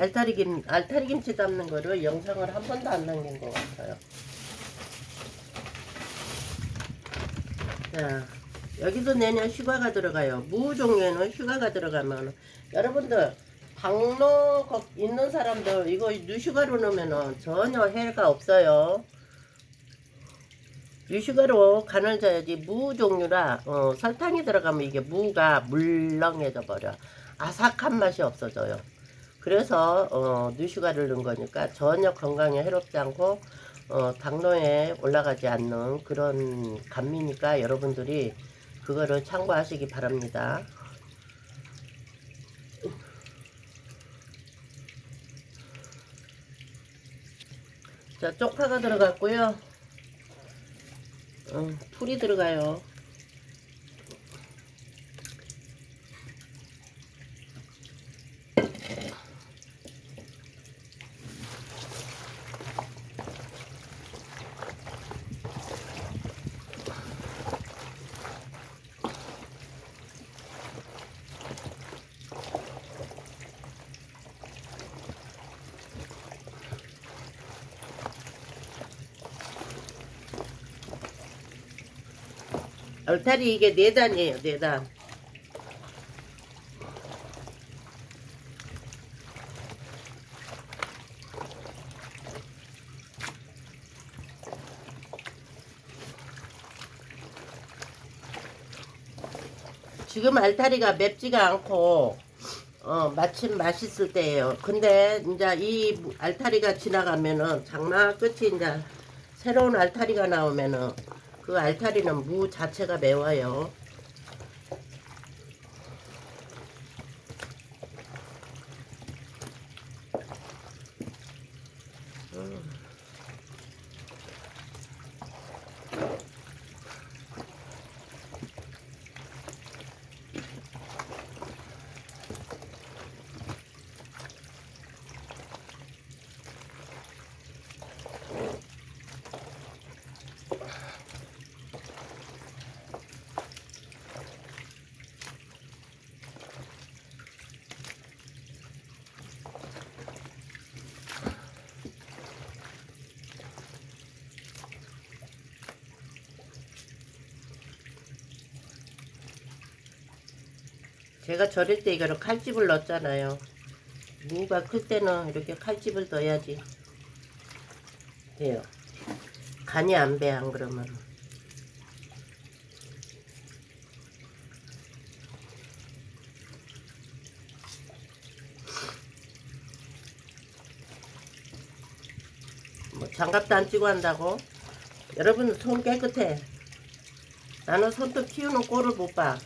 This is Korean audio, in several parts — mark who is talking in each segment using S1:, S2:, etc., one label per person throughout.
S1: 알타리 김 알타리 김치 담는 거를 영상을 한 번도 안 남긴 것 같아요. 자, 여기도 내년 휴가가 들어가요. 무 종류에는 휴가가 들어가면 여러분들 거- 있는 사람들 이거 유휴가로 넣으면 전혀 해가 없어요. 유휴가로 간을 져야지 무 종류라 어, 설탕이 들어가면 이게 무가 물렁해져 버려 아삭한 맛이 없어져요. 그래서 어, 뉴슈가를 넣은 거니까 전혀 건강에 해롭지 않고 어, 당뇨에 올라가지 않는 그런 감미니까 여러분들이 그거를 참고하시기 바랍니다. 자, 쪽파가 들어갔고요. 어, 풀이 들어가요. 알타리 이게 네 단이에요, 네 단. 지금 알타리가 맵지가 않고 어 마침 맛있을 때예요. 근데 이제 이 무- 알타리가 지나가면은 장마 끝이 이제 새로운 알타리가 나오면은 그 알타리는 무 자체가 매워요. 제가 절일 때 이거를 칼집을 넣었잖아요. 무가 클 때는 이렇게 칼집을 넣어야지 돼요. 간이 안 배 안 그러면. 뭐 장갑도 안 끼고 한다고? 여러분 손 깨끗해. 나는 손톱 키우는 꼴을 못 봐.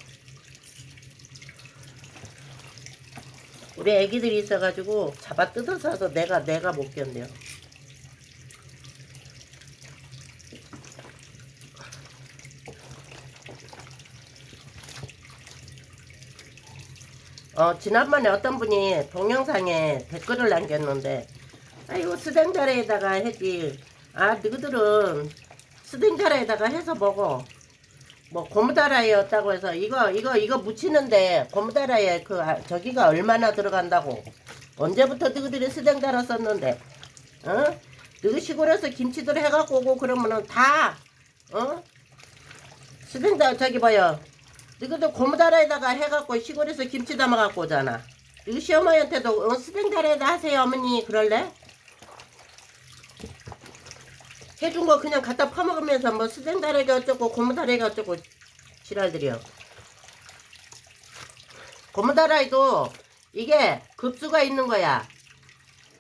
S1: 우리 애기들이 있어가지고 잡아 뜯어서 하도 내가 내가 못 견뎌. 어 지난번에 어떤 분이 동영상에 댓글을 남겼는데 아이고 스댕자리에다가 했지 아 너희들은 스댕자리에다가 해서 먹어 뭐 고무다라이였다고 해서 이거 이거 이거 묻히는데 고무다라이에 그 아, 저기가 얼마나 들어간다고 언제부터 너희들이 스댕 달았었는데 어? 너희 시골에서 김치들 해갖고 오고 그러면은 다 어? 스댕 다 저기 봐요 너희들 고무다라에다가 해갖고 시골에서 김치 담아갖고 오잖아 너희 시어머니한테도 어, 스댕 다라에다 하세요 어머니 그럴래? 해준 거 그냥 갖다 퍼먹으면서 뭐 수댕다래가 어쩌고 고무다래가 어쩌고 지랄들이요. 고무다라이도 이게 급수가 있는 거야.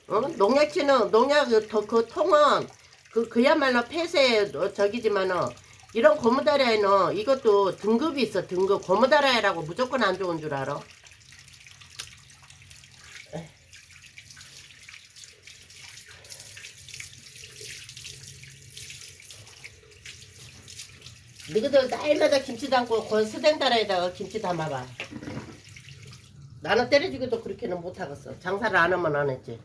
S1: 어? 농약치는 농약 그, 더- 그 통은 그 그야말로 폐쇄 어, 이런 고무다라이는 이것도 등급이 있어 등급 고무다라이라고 무조건 안 좋은 줄 알아. 너희들 날마다 김치 담고 그 스댕다라에다가 김치 담아봐. 나는 때려주기도 그렇게는 못하겠어. 장사를 안 하면 안 했지.